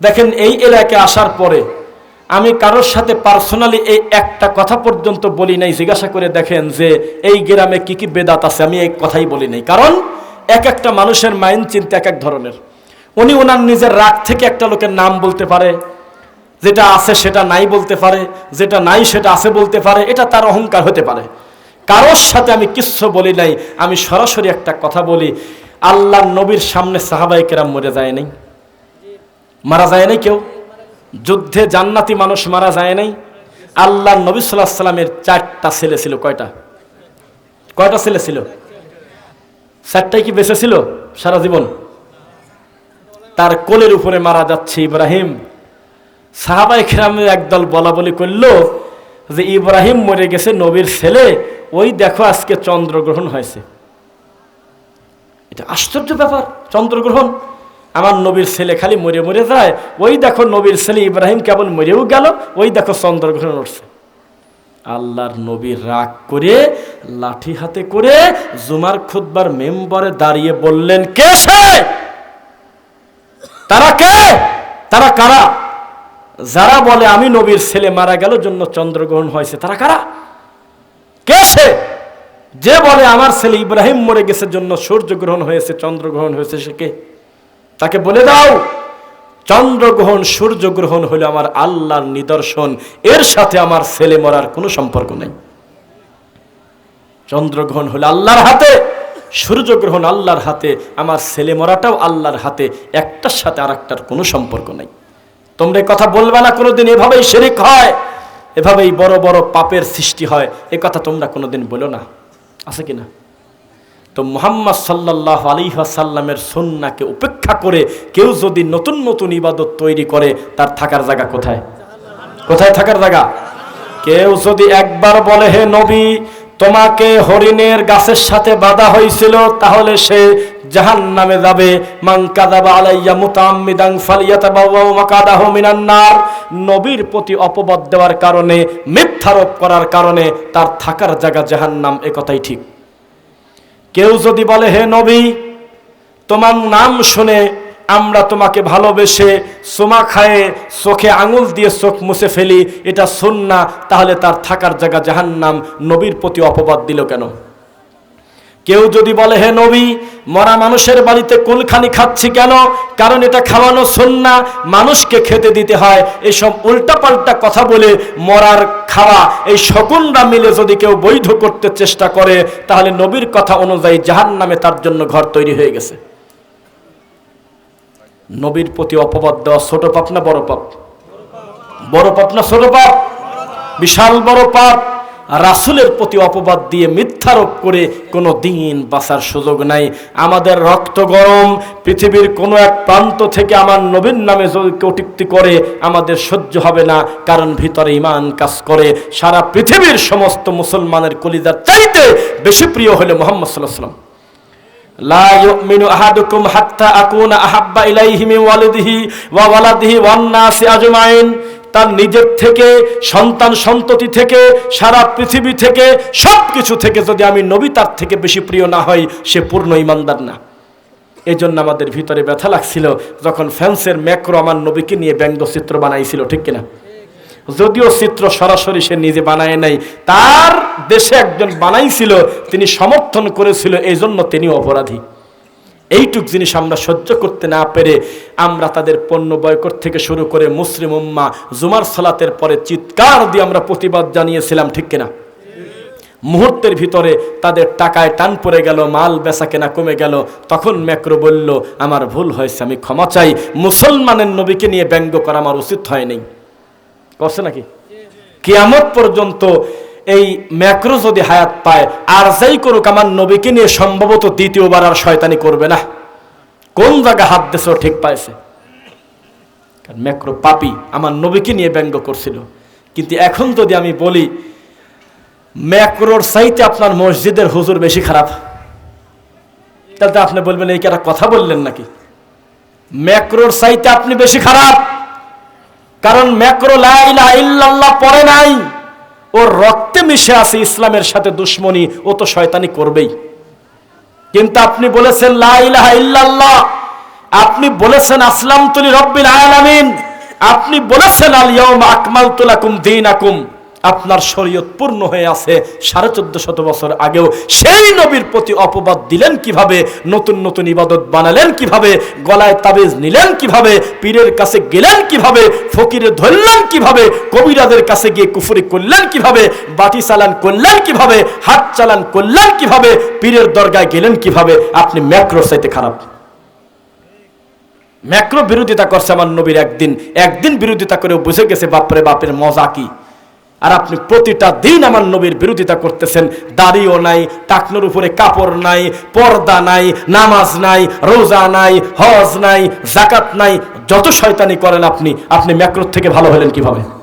দেখেন, এই এলাকায় আসার পরে আমি কারোর সাথে পার্সোনালি এই একটা কথা পর্যন্ত বলি নাই। জিজ্ঞাসা করে দেখেন যে, এই গ্রামে কি কি বেদাত আছে? আমি এই কথাই বলি নাই। কারণ, এক একটা মানুষের মাইন্ড চিন্তা এক এক ধরনের। উনি ওনার নিজের রাগ থেকে একটা লোকের নাম বলতে পারে, যেটা আছে সেটা নাই বলতে পারে, যেটা নাই সেটা আছে বলতে পারে, এটা তার অহংকার হতে পারে। কারোর সাথে আমি কিচ্ছু বলি নাই, আমি সরাসরি একটা কথা বলি আল্লাহ নবীর সামনে সাহাবাই কেরাম মরে যায় নাই। মারা যায় নাই কেউ? যুদ্ধে জান্নাতি মানুষ মারা যায় নাই? আল্লাহ নবী সাল্লাহ সাল্লামের চারটা ছেলে ছিল, কয়টা? কয়টা ছেলে ছিল? চারটাই কি বেঁচে ছিল সারা জীবন? তার কোলের উপরে মারা যাচ্ছে ইব্রাহিম। সাহাবাই খেরামের একদল বলা বলি করল যে ইব্রাহিম মরে গেছে, নবীর ছেলে। ওই দেখো আজকে চন্দ্রগ্রহণ হয়েছে। এটা আশ্চর্য ব্যাপার, চন্দ্রগ্রহণ। আমার নবীর ছেলে খালি মরে মরে যায়, ওই দেখো নবীর ছেলে ইব্রাহিম কেবল মরেও গেল, ওই দেখো চন্দ্রগ্রহণ উঠছে আল্লাহর নবীর রাগ করে, লাঠি হাতে করে জুমার খুদ্বার মেম্বারে দাঁড়িয়ে বললেন, কে সে? তারা কে? তারা কারা? যারা বলে আমি নবীর ছেলে মারা গেল, জন্য চন্দ্রগ্রহণ হয়েছে, তারা কারা? কে সে? যে বলে আমার ছেলে ইব্রাহিম মরে গেছে, জন্য সূর্যগ্রহণ হয়েছে, চন্দ্রগ্রহণ হয়েছে, সে কে? তাকে বলে দাও, চন্দ্রগ্রহণ, সূর্যগ্রহণ হলো আমার আল্লাহর নিদর্শন। এর সাথে আমার ছেলে মরার কোনো সম্পর্ক নেই। চন্দ্রগ্রহণ হলো আল্লাহর হাতে, সূর্যগ্রহণ আল্লাহর হাতে, আমার ছেলে মরাটাও আল্লাহর হাতে, একটার সাথে আর একটার কোনো সম্পর্ক নেই। তোমরা কথা বলবে না, কোনোদিন এভাবেই শেরিক হয়, এভাবেই বড় বড় পাপের সৃষ্টি হয়, এ কথা তোমরা কোনোদিন বলো না। আছে কি না? তো মোহাম্মদ সাল্লাহ আলী সাল্লামের সন্নাকে উপেক্ষা করে কেউ যদি নতুন নতুন ইবাদত তৈরি করে, তার থাকার জায়গা কোথায়? কোথায় থাকার জায়গা? কেউ যদি একবার বলে, হে নবী, তোমাকে হরিণের গাছের সাথে বাধা হয়েছিল, তাহলে সে জাহান নামে যাবে নবীর প্রতি অপবাদ দেওয়ার কারণে, মিথ্যারোপ করার কারণে তার থাকার জায়গা জাহান্নাম, এ কথাই ঠিক। কেউ যদি বলে, হে নবী, তোমার নাম শুনে আমরা তোমাকে ভালোবেসে সোমা খায়ে চোখে আঙুল দিয়ে চোখ মুছে ফেলি, এটা শোন না তাহলে তার থাকার জায়গা জাহান্নাম নবীর প্রতি অপবাদ দিল কেন? কেউ যদি বলে, হে নবী, মরা মানুষের বাড়িতে কুলখানি খাচ্ছি কেন? কারণ এটা খাওয়ানো সন্না, মানুষকে খেতে দিতে হয়। এসব উল্টাপাল্টা কথা বলে মরার খাওয়া, এই শকুনরা মিলে যদি কেউ বৈধ করতে চেষ্টা করে, তাহলে নবীর কথা অনুযায়ী জাহান নামে তার জন্য ঘর তৈরি হয়ে গেছে। নবীর প্রতি অপবাদ দেওয়া ছোট পাপ না বড় পাপ? বড় পাপ না ছোট পাপ? বিশাল বড় পাপ। রাসুলের প্রতি অপবাদ দিয়ে মিথ্যারোপ করে কোনো দিন বাঁচার সুযোগ নাই। আমাদের রক্ত গরম, পৃথিবীর কোনো এক প্রান্ত থেকে আমার নবীন নামে কটুক্তি করে, আমাদের সহ্য হবে না, কারণ ভিতরে ইমান কাজ করে। সারা পৃথিবীর সমস্ত মুসলমানের কলিদার চাইতে বেশি প্রিয় হলে মোহাম্মদ সাল্লাহ সাল্লাম আকুনা আহাব্বা ইলাইহি মিন ওয়ালিদিহি ওয়া ওয়ালাদিহি ওয়ান নাসি আজমাইন। তার নিজের থেকে, সন্তান সন্ততি থেকে, সারা পৃথিবী থেকে সব কিছু থেকে যদি আমি নবী, তার থেকে বেশি প্রিয় না হই, সে পূর্ণ ইমানদার না। এই জন্য আমাদের ভিতরে ব্যথা লাগছিল যখন ফ্যান্সের ম্যাক্রো আমার নবীকে নিয়ে ব্যঙ্গচিত্র বানাইছিল, ঠিক কিনা? যদিও চিত্র সরাসরি সে নিজে বানায় নাই, তার দেশে একজন বানাইছিল, তিনি সমর্থন করেছিল এই জন্য তিনি অপরাধী। এইটুক জিনিস আমরা সহ্য করতে না পেরে আমরা তাদের পণ্য বয়কট থেকে শুরু করে মুসলিম উম্মা জুমার সালাতের পরে চিৎকার দিয়ে আমরা প্রতিবাদ জানিয়েছিলাম, ঠিক কিনা? মুহূর্তের ভিতরে তাদের টাকায় টান পড়ে গেল, মাল বেচা কেনা কমে গেল। তখন ম্যাক্রো বলল, আমার ভুল হয়েছে, আমি ক্ষমা চাই। মুসলমানের নবীকে নিয়ে ব্যঙ্গ করা আমার উচিত হয়নি। করছে নাকি? কিয়ামত পর্যন্ত এই ম্যাক্রো যদি হায়াত পায়, আর যাই করুক, আমার নবীকে নিয়ে সম্ভবত দ্বিতীয়বার আর শয়তানি করবে না। কোন জায়গায় হাত দেশও ঠিক পাইছে? কারণ ম্যাক্রো পাপি আমার নবীকে নিয়ে ব্যঙ্গ করছিল। কিন্তু এখন যদি আমি বলি, ম্যাক্রোর সাইতে আপনার মসজিদের হুজুর বেশি খারাপ। তাহলে আপনি বলবেন, এই একটা কথা বললেন নাকি? ম্যাক্রোর সাইতে আপনি বেশি খারাপ। কারণ ম্যাক্রো লাইলা ইল্লাল্লাহ পড়ে নাই। ওর রক্তে মিশে আছে ইসলামের সাথে দুশ্মনী, ও তো শয়তানি করবেই। কিন্তু আপনি বলেছেন লাহ আপনি বলেছেন আসলাম তুলি রব্বিল আলামিন। আপনি বলেছেন, আল আকমাল তুলাকুম দিন দীনাকুম। আপনার শরীয়ত পূর্ণ হয়ে আছে সাড়ে চোদ্দ শত বছর আগেও সেই নবীর প্রতি অপবাদ দিলেন কীভাবে? নতুন নতুন ইবাদত বানালেন কীভাবে? গলায় তাবিজ নিলেন কীভাবে? পীরের কাছে গেলেন কীভাবে? ফকিরে ধরলেন কীভাবে? কবিরাদের কাছে গিয়ে কুফরি করলেন কীভাবে? বাটি চালান করলেন কীভাবে? হাত চালান করলেন কীভাবে? পীরের দরগায় গেলেন কীভাবে? আপনি ম্যাক্রো চাইতে খারাপ। ম্যাক্রো বিরোধিতা করছে আমার নবীর একদিন। একদিন বিরোধিতা করে বুঝে গেছে বাপরে বাপের মজা কি? আর আপনি প্রতিটা দিন আমার নবীর বিরোধিতা করতেছেন। দাড়িও নাই, টাকনোর উপরে কাপড় নাই, পর্দা নাই, নামাজ নাই, রোজা নাই, হজ নাই জাকাত নাই, যত শয়তানি করেন আপনি আপনি ম্যাক্রোর থেকে ভালো হলেন কীভাবে?